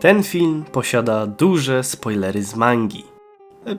Ten film posiada duże spoilery z mangi.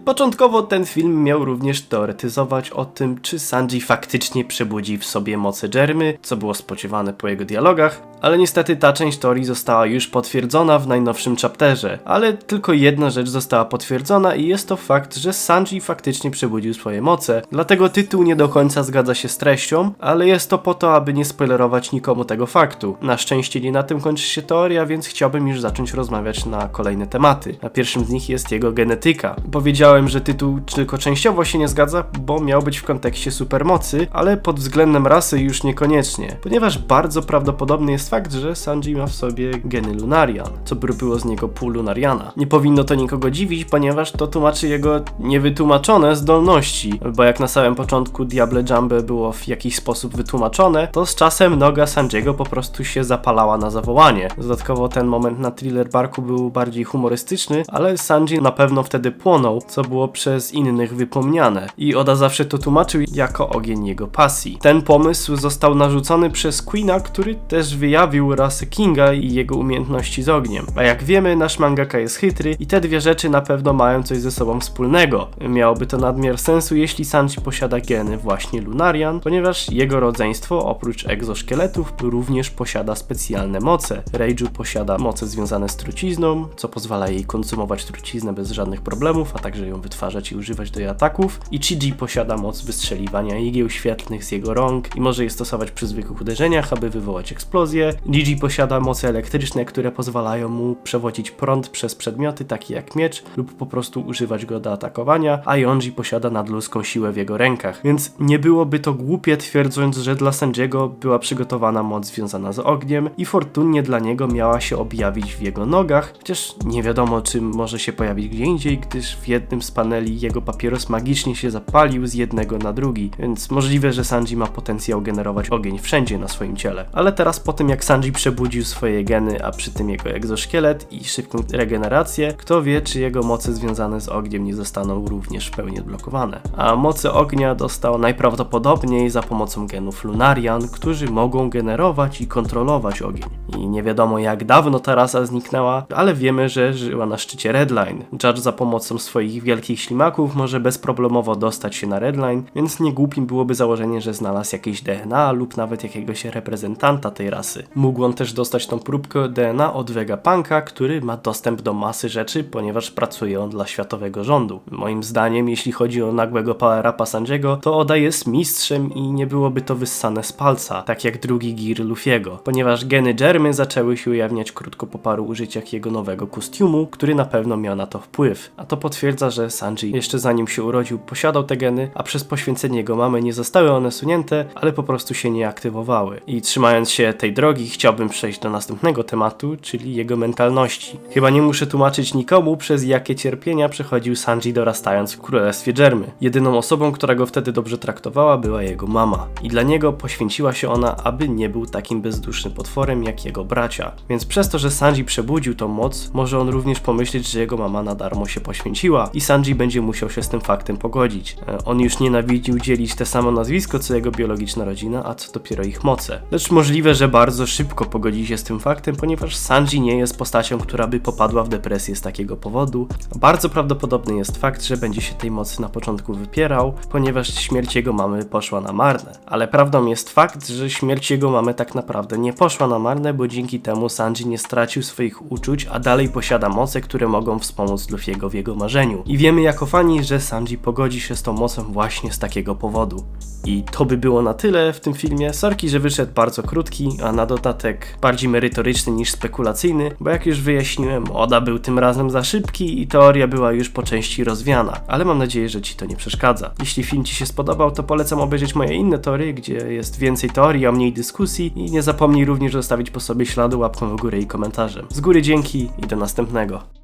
Początkowo ten film miał również teoretyzować o tym, czy Sanji faktycznie przebudzi w sobie moce Jeremy, co było spodziewane po jego dialogach, ale niestety ta część teorii została już potwierdzona w najnowszym chapterze, ale tylko jedna rzecz została potwierdzona i jest to fakt, że Sanji faktycznie przebudził swoje moce, dlatego tytuł nie do końca zgadza się z treścią, ale jest to po to, aby nie spoilerować nikomu tego faktu. Na szczęście nie na tym kończy się teoria, więc chciałbym już zacząć rozmawiać na kolejne tematy. Na pierwszym z nich jest jego genetyka. Powiedziałem, że tytuł tylko częściowo się nie zgadza, bo miał być w kontekście supermocy, ale pod względem rasy już niekoniecznie, ponieważ bardzo prawdopodobny jest fakt, że Sanji ma w sobie geny Lunarian, co by było z niego pół Lunariana. Nie powinno to nikogo dziwić, ponieważ to tłumaczy jego niewytłumaczone zdolności, bo jak na samym początku Diable Jambe było w jakiś sposób wytłumaczone, to z czasem noga Sanjiego po prostu się zapalała na zawołanie. Dodatkowo ten moment na Thriller Barku był bardziej humorystyczny, ale Sanji na pewno wtedy płonął, co było przez innych wypomniane. I Oda zawsze to tłumaczył jako ogień jego pasji. Ten pomysł został narzucony przez Queena, który też wyjawił rasę Kinga i jego umiejętności z ogniem. A jak wiemy, nasz mangaka jest chytry i te dwie rzeczy na pewno mają coś ze sobą wspólnego. Miałoby to nadmiar sensu, jeśli Sanji posiada geny właśnie Lunarian, ponieważ jego rodzeństwo oprócz egzoszkieletów również posiada specjalne moce. Reiju posiada moce związane z trucizną, co pozwala jej konsumować truciznę bez żadnych problemów, a także ją wytwarzać i używać do jej ataków. I Chiji posiada moc wystrzeliwania igieł świetlnych z jego rąk i może je stosować przy zwykłych uderzeniach, aby wywołać eksplozję. Gigi posiada moce elektryczne, które pozwalają mu przewodzić prąd przez przedmioty, takie jak miecz, lub po prostu używać go do atakowania, a Yonji posiada nadludzką siłę w jego rękach. Więc nie byłoby to głupie twierdząc, że dla Sanjiego była przygotowana moc związana z ogniem i fortunnie dla niego miała się objawić w jego nogach, chociaż nie wiadomo czy może się pojawić gdzie indziej, gdyż w jednym z paneli jego papieros magicznie się zapalił z jednego na drugi, więc możliwe, że Sanji ma potencjał generować ogień wszędzie na swoim ciele. Ale teraz po tym jak Sanji przebudził swoje geny, a przy tym jego egzoszkielet i szybką regenerację, kto wie czy jego moce związane z ogniem nie zostaną również w pełni odblokowane. A moce ognia dostał najprawdopodobniej za pomocą genów Lunarian, którzy mogą generować i kontrolować ogień. I nie wiadomo jak dawno ta rasa zniknęła, ale wiemy, że żyła na szczycie Redline. Judge za pomocą swoich wielkich ślimaków może bezproblemowo dostać się na Redline, więc nie głupim byłoby założenie, że znalazł jakieś DNA lub nawet jakiegoś reprezentanta tej rasy. Mógł on też dostać tą próbkę DNA od Vegapunka, który ma dostęp do masy rzeczy, ponieważ pracuje on dla światowego rządu. Moim zdaniem, jeśli chodzi o nagłego power-upa Sanjiego, to Oda jest mistrzem i nie byłoby to wyssane z palca, tak jak drugi Gear Luffy'ego, ponieważ geny Jeremy zaczęły się ujawniać krótko po paru użyciach jego nowego kostiumu, który na pewno miał na to wpływ. A to potwierdza, że Sanji jeszcze zanim się urodził posiadał te geny, a przez poświęcenie jego mamy nie zostały one sunięte, ale po prostu się nie aktywowały. I trzymając się tej drogi, chciałbym przejść do następnego tematu, czyli jego mentalności. Chyba nie muszę tłumaczyć nikomu, przez jakie cierpienia przechodził Sanji dorastając w królestwie Jermy. Jedyną osobą, która go wtedy dobrze traktowała, była jego mama. I dla niego poświęciła się ona, aby nie był takim bezdusznym potworem jak jego bracia. Więc przez to, że Sanji przebudził tą moc, może on również pomyśleć, że jego mama na darmo się poświęciła i Sanji będzie musiał się z tym faktem pogodzić. E, On już nienawidził dzielić te samo nazwisko co jego biologiczna rodzina, a co dopiero ich moce. Lecz możliwe, że bardzo szybko pogodzi się z tym faktem, ponieważ Sanji nie jest postacią, która by popadła w depresję z takiego powodu. Bardzo prawdopodobny jest fakt, że będzie się tej mocy na początku wypierał, ponieważ śmierć jego mamy poszła na marne. Ale prawdą jest fakt, że śmierć jego mamy tak naprawdę nie poszła na marne, bo dzięki temu Sanji nie stracił swoich uczuć, a dalej posiada moce, które mogą wspomóc Luffy'ego w jego marzeniu. I wiemy jako fani, że Sanji pogodzi się z tą mocą właśnie z takiego powodu. I to by było na tyle w tym filmie. Sorki, że wyszedł bardzo krótki, a na dodatek bardziej merytoryczny niż spekulacyjny, bo jak już wyjaśniłem, Oda był tym razem za szybki i teoria była już po części rozwiana. Ale mam nadzieję, że Ci to nie przeszkadza. Jeśli film Ci się spodobał, to polecam obejrzeć moje inne teorie, gdzie jest więcej teorii, a mniej dyskusji i nie zapomnij również zostawić po sobie śladu łapką w górę i komentarzem. Z góry dzięki i do następnego.